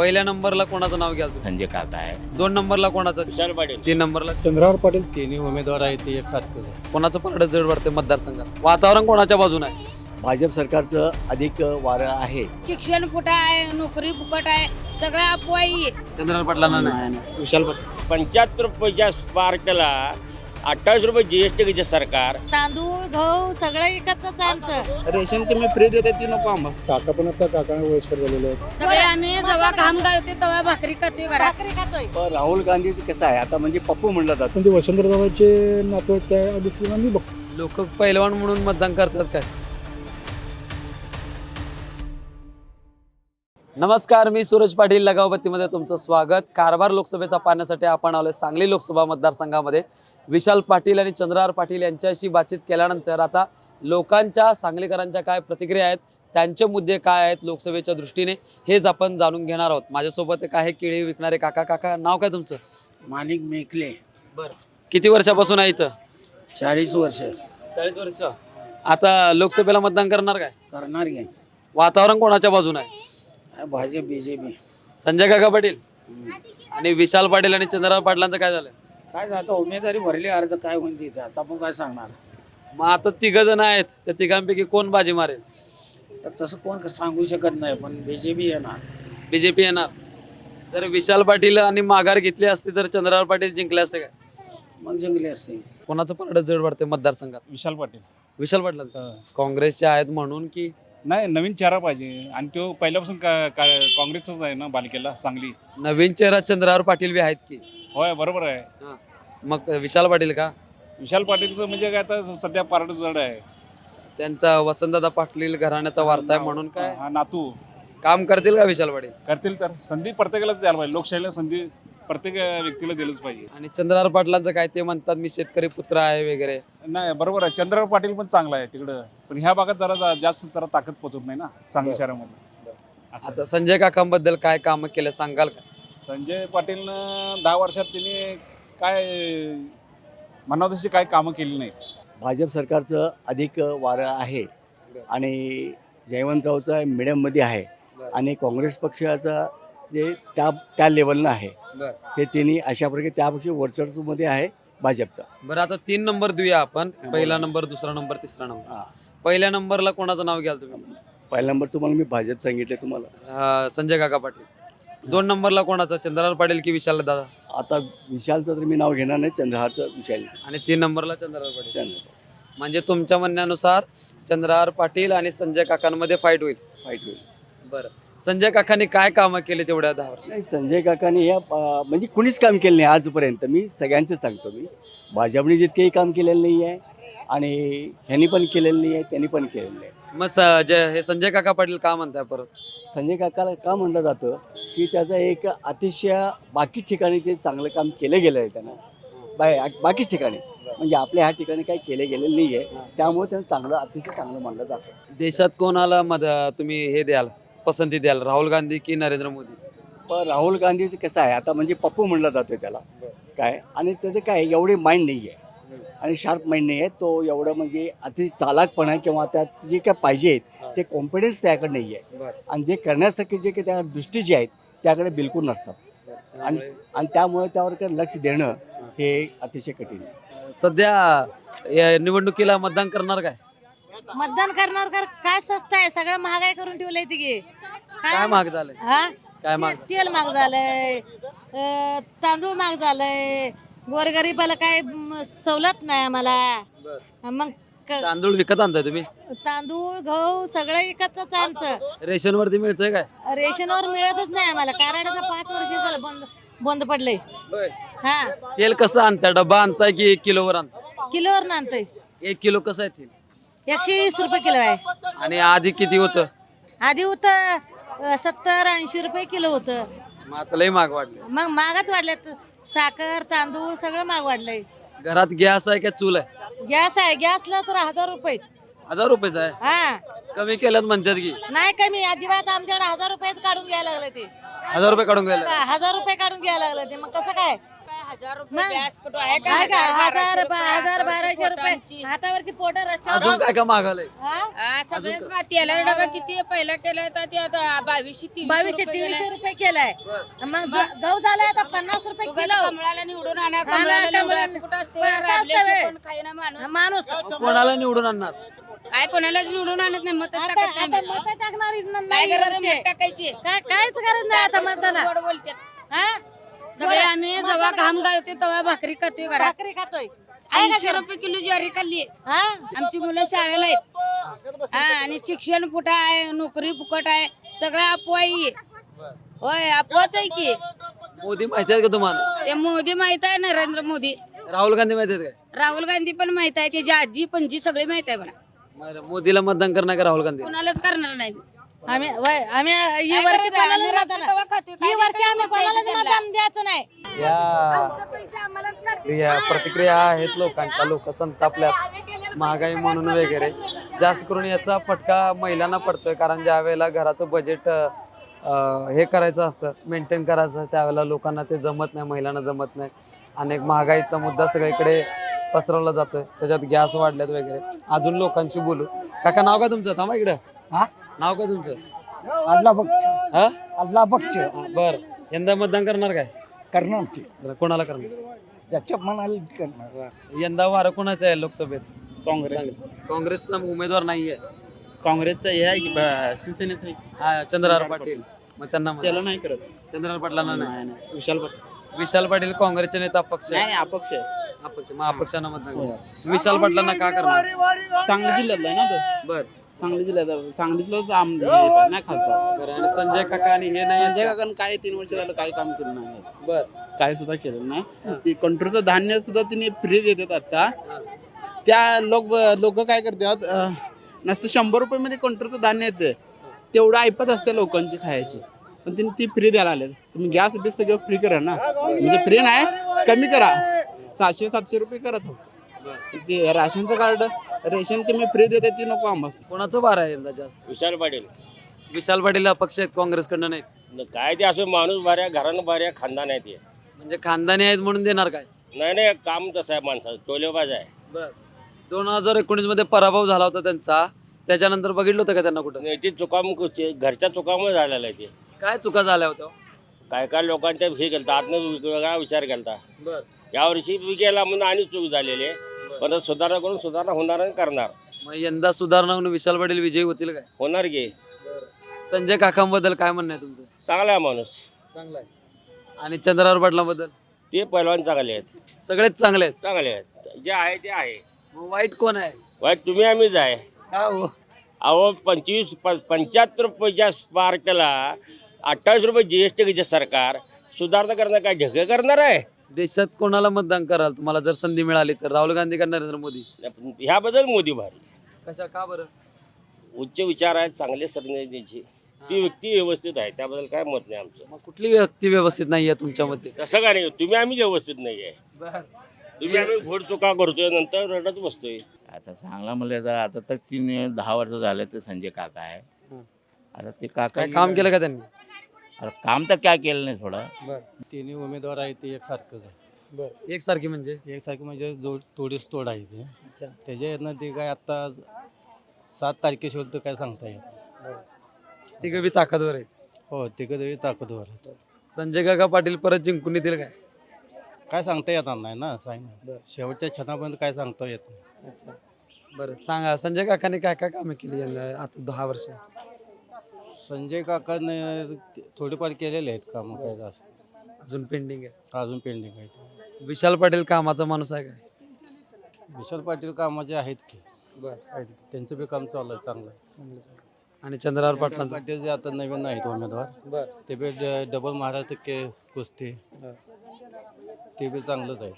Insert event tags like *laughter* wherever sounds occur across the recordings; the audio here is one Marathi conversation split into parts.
पहिल्या नंबरला कोणाचं नाव घ्याल तुम्ही? संजय काका आहे. दोन नंबरला कोणाचं? विशाल पाटील. तीन नंबरला? चंद्रावर पाटील तिन्ही उमेदवार आहेत ते एकसारखेच आहे कोणाचं पारड जड वाटते मतदारसंघात? वातावरण कोणाच्या बाजूने आहे? भाजप सरकारचं अधिक वारं आहे. शिक्षण फुटा आहे नोकरी फुकट आहे सगळ्या अफवाई आहे. चंद्रकांत पाटलांना नाही. विशाल पाटील. पंच्याहत्तर रुपयाच्या स्पार्कला अठ्ठावीस रुपये जीएसटी घ्यायचे सरकार. तांदूळ गहू सगळं एकच आमचं. रेशन तुम्ही फ्री देते ती नको आम्हाला. काका पण आता काका वयस्कर झालेले आहेत. सगळे आम्ही जेव्हा घाम गाळतो तेव्हा भाकरी खातोय भाकरी खातोय. पण राहुल गांधीचं कसं आहे? आता म्हणजे पप्पू म्हणलं जातं. पण ते वसंतदादाचे नातू आहेत त्या दृष्टीनं मी बघतो. लोक पैलवान म्हणून मतदान करतात काय? नमस्कार मी सूरज पाटील लगावबत्तीमध्ये तुमचं स्वागत. कारभार लोकसभेचा पाहण्यासाठी आपण आलोय सांगली लोकसभा मतदारसंघामध्ये. विशाल पाटील आणि चंद्रहार पाटील यांच्याशी बातचीत केल्यानंतर आता लोकांच्या सांगलीकरांच्या काय प्रतिक्रिया आहेत त्यांचे मुद्दे काय आहेत लोकसभेच्या दृष्टीने हेच आपण जाणून घेणार आहोत. माझ्यासोबत एक आहे केळी विकणारे काका. काका नाव काय तुमचं? माणिक मेकले. किती वर्षापासून आहे इथं? चाळीस वर्ष. चाळीस वर्ष. आता लोकसभेला मतदान करणार काय? करणार घे वातावरण कोणाच्या बाजूने आहे? भाजप बीजेपी. संजय काका पाटील आणि विशाल पाटील आणि चंद्रराव पाटलांचं काय झालं? काय आता? उमेदवारी भरली अर्ज काय होईल तिथं? आता आपण काय सांगणार? मग आता तिघ जण आहेत त्या तिघांपैकी कोण बाजी मारेल? तर तसं कोण सांगू शकत नाही पण बीजेपी येणार. बीजेपी येणार. जर विशाल पाटील आणि माघार घेतली असती तर चंद्रराव पाटील जिंकले असते काय? मग जंगली असते. कोणाचं पारडं जड वाटते मतदारसंघात? विशाल पाटील. विशाल पाटलांचं? काँग्रेसचे आहेत म्हणून की नाही नवीन चेहरा पाहिजे. आणि तो पहिल्यापासून का- का- काँग्रेसचाच आहे ना बालिकेला सांगली. नवीन चेहरा चंद्रराव पाटील बी आहेत की? होय बरोबर आहे. मग विशाल पाटील का? विशाल पाटीलचं म्हणजे काय आता सध्या पारड जड आहे. त्यांचा वसंतदादा पाटील घराण्याचा वारसा आहे म्हणून काय? हा नातू. काम करतील का विशाल पाटील? करतील तर. संधी प्रत्येकालाच द्यायला पाहिजे. लोकशाहीला संधी प्रत्येक व्यक्तीला दिलंच पाहिजे. आणि चंद्रहार पाटलांचं काय ते म्हणतात मी शेतकरी पुत्र आहे वगैरे. नाही बरोबर आहे. चंद्रराव पाटील पण चांगला आहे तिकडं. पण ह्या भागात जरा जा- जास्त जरा ताकद पोचत नाही ना सांगली शहरामध्ये. असं आता संजय काकांबद्दल काय काम केलं सांगाल का? संजय पाटीलनं दहा वर्षात त्यांनी काय म्हणावं तशी काय कामं केली नाहीत. भाजप सरकारचं अधिक वारं आहे आणि जयवंतरावचं मिडियममध्ये आहे. आणि काँग्रेस पक्षाचा जे त्या त्या लेवलनं आहे. बरं. हे तिन्ही अशा प्रकारे त्यापेक्षा वर्चस्वमध्ये आहे भाजपचा. बरं आता तीन नंबर देऊया आपण. पहिला नंबर दुसरा नंबर तिसरा नंबर हा. पहिल्या नंबरला कोणाचं नाव घ्याल तुम्ही? पहिला नंबर तुम्हाला मी भाजप सांगितलं तुम्हाला. अं, संजय काका पाटील. दोन नंबरला कोणाचं? चंद्रहार पाटील की विशाल दादा? आता विशालचं तर मी नाव घेणार नाही चंद्रहारचं विशाल. आणि तीन नंबरला चंद्रहार पाटील. चंद्र म्हणजे तुमच्या म्हणण्यानुसार चंद्रहार पाटील आणि संजय काकांमध्ये फाईट होईल. फाईट होईल. बरं. संजय काकांनी काय कामं केली तेवढ्या दहा वर्ष नाही संजय काकांनी या अं, म्हणजे कुणीच काम केलं नाही आजपर्यंत. मी सगळ्यांचं सांगतो मी. भाजपने जितकेही काम केलेलं नाही आहे आणि ह्यांनी पण केलेलं नाही आहे त्यांनी पण केलेलं नाही मग स- जे हे संजय काका पाटील का म्हणताय परत? संजय काकाला का म्हणलं जातं की त्याचं एक अतिशय बाकी ठिकाणी ते चांगलं काम केलं गेलं आहे त्यांना. बाय बाकीच ठिकाणी. म्हणजे आपल्या ह्या ठिकाणी काही केले गेलेलं नाही आहे. त्यामुळे त्यांना चांगलं अतिशय चांगलं मानलं जातं. देशात कोणाला मद तुम्ही हे द्याल? पसंती द्याल राहुल गांधी की नरेंद्र मोदी? पण राहुल गांधीचं कसं आहे आता म्हणजे पप्पू म्हणलं जातं त्याला. काय? आणि त्याचं काय एवढे माइंड नाही आहे. आणि शार्प माइंड नाही आहे तो एवढं म्हणजे अतिशय चालाकपणा किंवा त्यात जे काय पाहिजे ते कॉन्फिडन्स त्याकडे नाही आहे. आणि जे करण्यासाठी जे काही त्या दृष्टी जी आहेत त्याकडे बिलकुल नसतात. आणि आणि त्यामुळे त्यावर काही लक्ष देणं हे अतिशय कठीण आहे. सध्या या निवडणुकीला मतदान करणार काय? मतदान करणार कर काय स्वस्त आहे? सगळं महागाई करून ठेवलंय तिघे. काय महाग झालंय? हा? काय महाग तेल महाग झालंय अं, तांदूळ महाग झालंय. गोरगरीबाला काय म, सवलत नाही आम्हाला. मग क- तांदूळ विकत आणताय तुम्ही? तांदूळ गहू सगळं एकच आमचं. रेशन वरती मिळतंय काय? रेशनवर मिळतच नाही आम्हाला. कारण पाच वर्ष झालं बंद बंद पडलंय. हा. तेल कसं आणताय? डब्बा आणताय की एक किलोवर आणताय? किलोवर आणतोय. एक किलो कसं आहे तेल? एकशे वीस रुपये किलो आहे. आणि आधी किती होतं? आधी होतं सत्तर ऐंशी रुपये किलो होतं. मग आता लय महाग वाढले. मग महागच वाढल्यात साखर तांदूळ सगळं महाग वाढलंय. घरात गॅस आहे का चूल आहे? गॅस आहे. गॅसला तर हजार रुपये. हजार रुपयेचा आहे? हा. कमी केल्यात म्हणतात की. नाही कमी. अजिबात आमच्याकडे हजार रुपयेच काढून घ्यायला लागले ते. हजार रुपये काढून गेलं हजार रुपये काढून घ्यायला लागले ते. मग कसं काय? हजार रुपये मग? गॅस कुठं आहे का? काय काय हजार बाराशे हजार रुपये, बाराशे पोटांची. रुपये. हातावरची पोट अजून रस्त्यावर काय काय मागालय हा? हा, सगळेच अजून तेला डबा किती आहे? पहिला केलं तर ते आता बावीसशे बावीसशे गेले. रुपये केलाय. मग ग- गहू झालाय आता पन्नास रुपये किलो. कमळाला निवडून आणा. ना, कमळाला निवडून कमळाला असं कुठं असते? पण आता राबल्याशिवाय असतं कोण खाईना माणूस. माणूस. कोणाला निवडून आणणार? काय कोणालाच निवडून आणत नाही. मत आता टाकत आता नाही मतं टाकणार काय नाही गरज वर्षे. आहे मत टाकायची? काय कायच गरज नाही आता मतदाना गोड बोलतात हा? सगळे आम्ही जेव्हा घाम गाळतो तेव्हा भाकरी खातोय घरात. भाकरी खातोय. आहे ऐंशी? रुपये किलो ज्वारी खाल्ली हा? आमची मुलं शाळेला आहेत. हा आणि शिक्षण फुटा आहे नोकरी फुकट आहे सगळं अफवाई होय अफवाच आहे की. मोदी माहिती आहेत का तुम्हाला? ते मोदी माहीत आहे नरेंद्र मोदी. राहुल गांधी माहिती आहेत राहुल गांधी पण माहीत आहे त्याची आजी पणजी सगळे माहीत आहे मला बरं, मोदीला मतदान करणार का राहुल गांधी? कोणालाच करणार नाही. आम्ही वय, आम्ही ही वर्षी आम्ही मतदान. काय ही वर्षी आम्ही कोणालाच त्यांना? मतदान द्यायचं नाही. या. आमचे पैसे आम्हालाच करते. या प्रतिक्रिया आहेत लोकांच्या लोक संतापल्यात. महागाई म्हणून वगैरे. जास्त करून याचा फटका महिलांना पडतोय कारण ज्या वेळेला घराचं बजेट हे करायचं असतं मेंटेन करायचं असतं त्यावेळेला लोकांना ते जमत नाही महिलांना जमत नाही. अनेक महागाईचा मुद्दा सगळीकडे पसरवला जातोय त्याच्यात गॅस वाढल्यात वगैरे. अजून लोकांशी बोलू. काका नाव का तुमचं? थांबा इकडं. हा? नाव का तुमचं? अल्ला हा? अल्ला बघ बर. यंदा मतदान करणार काय? करणार ते बरं, कोणाला करणार? ज्याच्या मनाला करणार. यंदा वारं कोणाचं आहे लोकसभेत? काँग्रेस. काँग्रेसचा उमेदवार नाहीये काँग्रेसचं हे आहे की ब- शिवसेनेचं आहे. की. हा चंद्रहार पाटील. मग त्यांना मत- त्याला नाही करत. चंद्रहार पाटलांना नाही? नाही नाही. विशाल पाटील विशाल पाटील काँग्रेसचे नेता अपक्ष नाही आहे. नाही अपक्ष आहे. अपक्ष. मग अपक्षांना मतदान करणार. विशाल पाटलांना का करणार? सांगली जिल्ह्यातला आहे ना तो. बर. सांगली जिल्ह्यात सांगलीतलं आम हे नाही खासदार बरं आणि संजय काका आणि हे नाही संजय काकांनी काय तीन वर्ष झालं काही काम केलं नाही? बर. काय सुद्धा केलं नाही. ती कंट्रोलचं धान्य सुद्धा तिने फ्री देतात आता. त्या लोक लोक काय करतात अं, नुसतं शंभर रुपये मध्ये कंट्रोलचं धान्य येते. तेवढं ऐपत असते लोकांची खायची. पण तिने ती फ्री द्यायला आले तुम्ही गॅस बीस सगळं फ्री करा ना. म्हणजे फ्री नाही कमी करा. सातशे सातशे रुपये करत हो ते राशनचं कार्ड रेशन तुम्ही फ्री देते ती नको आम्हाला कोणाचं बार आहे यंदा जास्त? विशाल पाटील. विशाल पाटील अपक्ष आहेत काँग्रेसकडनं नाहीत. न काय ते असं माणूस भाऱ्या घरानं भाऱ्या खानदान आहे ते. म्हणजे खानदानी आहेत म्हणून देणार काय? नाही नाही काम तसं आहे माणसाचं टोलेबाज आहे. बर. दोन हजार एकोणीसमध्ये पराभव झाला होता त्यांचा. त्याच्यानंतर बघितलं होतं का त्यांना कुठं? नाही, ते चुकामुक घरच्या चुकामुळे झालेलं आहे ते. काय चुका झाल्या होत्या? काय काय लोकांच्या हे केलं आतनं वेगळा विचार केला बर. यावर्षी बी केला म्हणून आणि चूक झालेली आहे. पण सुधारणा करून सुधारणा होणार आणि करणार. मग यंदा सुधारणा होऊन विशाल पाटील विजयी होतील काय? होणार की. संजय काकांबद्दल काय म्हणणं आहे तुमचं? चांगला आहे माणूस. चांगलं आहे. आणि चंद्रावर पाटलांबद्दल? ते पैलवान चांगले आहेत. सगळेच चांगले आहेत. चांगले आहेत. जे आहे ते आहे. मग वाईट कोण आहे? वाईट तुम्ही आम्हीच आहे. का हो? अहो पंचवीस प पंच्याहत्तर रुपयाच्या स्पार्कला अठ्ठावीस रुपये जी एस टी सरकार सुधारणा करणार काय ढगे करणार आहे. देशात कोणाला मतदान कराल? तुम्हाला जर संधी मिळाली तर. राहुल गांधी का नरेंद्र मोदी? ह्याबद्दल मोदी भारी. कशा? का बरं? उच्च विचार आहेत चांगले सरण्याची ती व्यक्ती व्यवस्थित आहे त्याबद्दल काय मत नाही आमचं. मग कुठली व्यक्ती व्यवस्थित नाहीये तुमच्या मते? तसं काय नाही तुम्ही आम्ही व्यवस्थित नाही आहे. तुम्ही आम्ही घोड चुका करतोय नंतर रडत बसतोय. आता चांगला म्हणलं तर आता तर तीन दहा वर्ष झाले ते संजय काका आहे. हं. आता ते काका काय काम केलं का त्यांनी? आता काम तर काय केलं नाही थोडं. तिन्ही उमेदवार आहे ते एकसारखंच आहे. बरं. एकसारखी म्हणजे? एकसारखं म्हणजे जो तोडीस तोड आहे ते. अच्छा. त्याच्या यातनं ते काय आता सात तारखेशिवाय तर काय सांगता येत तिघं बी ताकदवर आहेत. हो ते कधी ताकदवर आहेत. संजय काका पाटील परत जिंकून येतील काय? काय सांगता येणार नाही ना आहे ना. शेवटच्या क्षणापर्यंत काय सांगता येत नाही. अच्छा. बरं सांगा. संजय काकाने काय काय कामं केली यंदा आता दहा वर्ष? संजय काकाने थोडेफार केलेले आहेत कामं काय असं अजून पेंडिंग आहे अजून पेंडिंग आहे. विशाल पाटील कामाचा माणूस आहे काय विशाल पाटील कामाचे आहेत की. बरं. आहेत की. त्यांचं बी काम चालू आहे चांगलं आहे. चांगलं चांगलं. आणि चंद्रावर पाटलांचं? पाटील जे आता नवीन आहेत उमेदवार बरं. ते बी ड- डबल महाराष्ट्र के कुस्ती. ते बी चांगलंच आहे.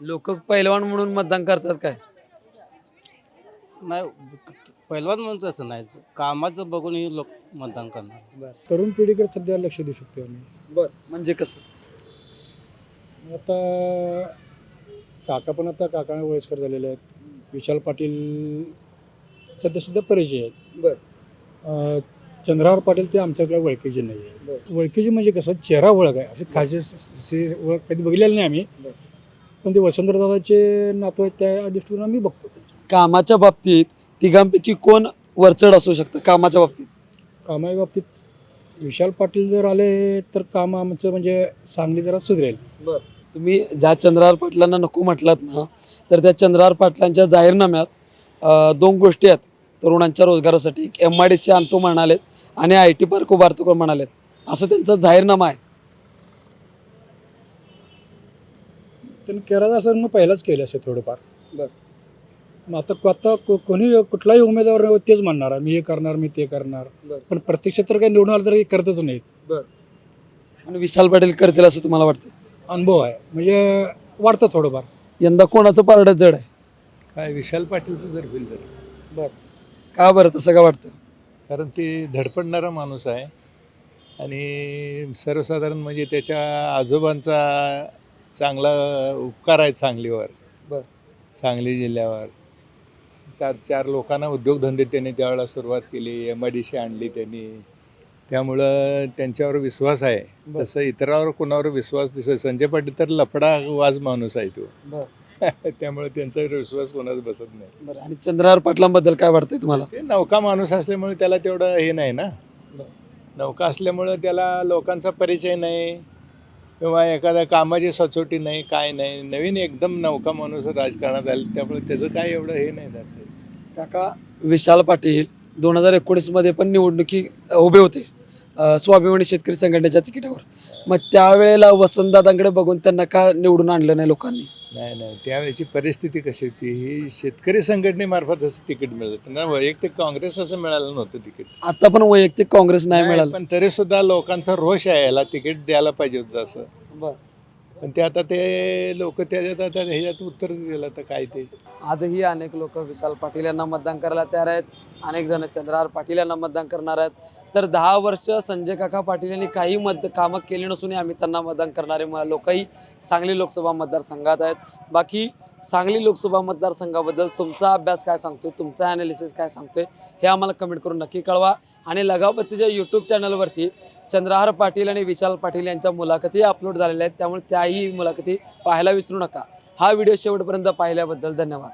लोक पैलवान म्हणून मतदान करतात काय? नाही पहिलवान म्हणून तसं नाही. कामाचं बघूनही लोक मतदान करणार. तरुण पिढीकडे सध्या लक्ष देऊ शकतो आम्ही. बर. म्हणजे कसं? आता काका पण आता काका वयस्कर झालेले आहेत. विशाल पाटील सध्या सुद्धा परिचय आहेत. बर. अं, चंद्रहार पाटील ते आमच्या काय ओळखीचे नाही आहे ओळखीचे म्हणजे कसं? चेहरा ओळख आहे. असे खालचे स- से- ओळख कधी बघितलेलं नाही आम्ही. पण ते वसंतदादाचे नातू आहेत त्या दृष्टीने आम्ही बघतो. कामाच्या बाबतीत तिघांपैकी कोण वरचढ असू शकतं कामाच्या बाबतीत? कामाच्या बाबतीत विशाल पाटील जर आले तर काम आमचं म्हणजे सांगली जरा सुधरेल. तुम्ही ज्या चंद्रहार पाटलांना नको म्हटलात ना तर त्या चंद्रहार पाटलांच्या जाहीरनाम्यात दोन गोष्टी आहेत. तरुणांच्या रोजगारासाठी एम आय डी सी आणतो म्हणालेत आणि आय टी पार्क उभारतो म्हणालेत. असं त्यांचा जाहीरनामा आहे. त्यांनी करायचं असेल मग पहिलाच केलं असेल थोडंफार. बरं. मग आता आता को- कोणी कुठलाही उमेदवार तेच म्हणणार आहे. मी हे करणार मी ते करणार. बरं. पण प्रत्यक्षात तर काही निवडून आलं तर काही करतच नाहीत. आणि विशाल पाटील करतील असं तुम्हाला वाटतं? अनुभव आहे. म्हणजे वाढतं थोडंफार. यंदा कोणाचं पारडं जड आहे? काय विशाल पाटीलचं जर होईल तर. का बरं तसं का वाटतं? कारण ते धडपडणारा माणूस आहे. आणि सर्वसाधारण म्हणजे त्याच्या आजोबांचा चांगला उपकार आहे सांगलीवर बर. सांगली जिल्ह्यावर. चार चार लोकांना उद्योगधंदे त्यांनी त्यावेळेला सुरुवात केली एम आय डी सी आणली त्यांनी. त्यामुळं त्यांच्यावर विश्वास आहे. तसं इतरावर कोणावर विश्वास दिसत संजय पाटील तर लफडा वाज माणूस आहे तो. *laughs* त्यामुळे त्यांचा विश्वास कोणाच बसत नाही. बरं आणि चंद्रहार पाटलांबद्दल काय वाटतंय तुम्हाला? ते नौका माणूस असल्यामुळे त्याला तेवढं हे नाही ना. नौका असल्यामुळं त्याला लोकांचा परिचय नाही. किंवा एखाद्या कामाची सचोटी नाही काय नाही नवीन एकदम नौका माणूस राजकारणात आले त्यामुळे त्याचं काय एवढं हे नाही जात. काका विशाल पाटील दोन हजार एकोणीसमध्ये पण निवडणुकी उभे होते. अ, स्वाभिमानी शेतकरी संघटनेच्या तिकिटावर. मग त्यावेळेला वसंतदादांकडे बघून त्यांना का निवडून आणलं नाही लोकांनी? नाही नाही. त्यावेळेची परिस्थिती कशी होती? ही शेतकरी संघटनेमार्फत असं तिकीट मिळतं त्यांना वैयक्तिक काँग्रेस असं मिळालं नव्हतं तिकीट. आता पण वैयक्तिक काँग्रेस नाही मिळालं. पण तरी सुद्धा लोकांचा रोष आहे याला तिकीट द्यायला पाहिजे होतं असं. पण ते आता ते लोक त्याच्यात आता ह्याच्यात उत्तर दिलं तर काय ते? आजही अनेक लोक विशाल पाटील यांना मतदान करायला तयार आहेत. अनेक जण चंद्रहार पाटील यांना मतदान करणार आहेत. तर दहा वर्ष संजय काका पाटील यांनी काही मत कामं केली नसूनही आम्ही त्यांना मतदान करणारे लोकही सांगली लोकसभा मतदारसंघात आहेत. बाकी सांगली लोकसभा मतदारसंघाबद्दल तुमचा अभ्यास काय सांगतोय? तुमचा ॲनालिसिस काय सांगतोय? हे आम्हाला कमेंट करून नक्की कळवा. आणि लगावबत्तीच्या यूट्यूब चॅनलवरती चंद्रहार पाटील आणि विशाल पाटील यांच्या मुलाखती अपलोड झालेल्या आहेत. त्यामुळे त्याही मुलाखती पाहायला विसरू नका. हा व्हिडिओ शेवटपर्यंत पाहिल्याबद्दल धन्यवाद.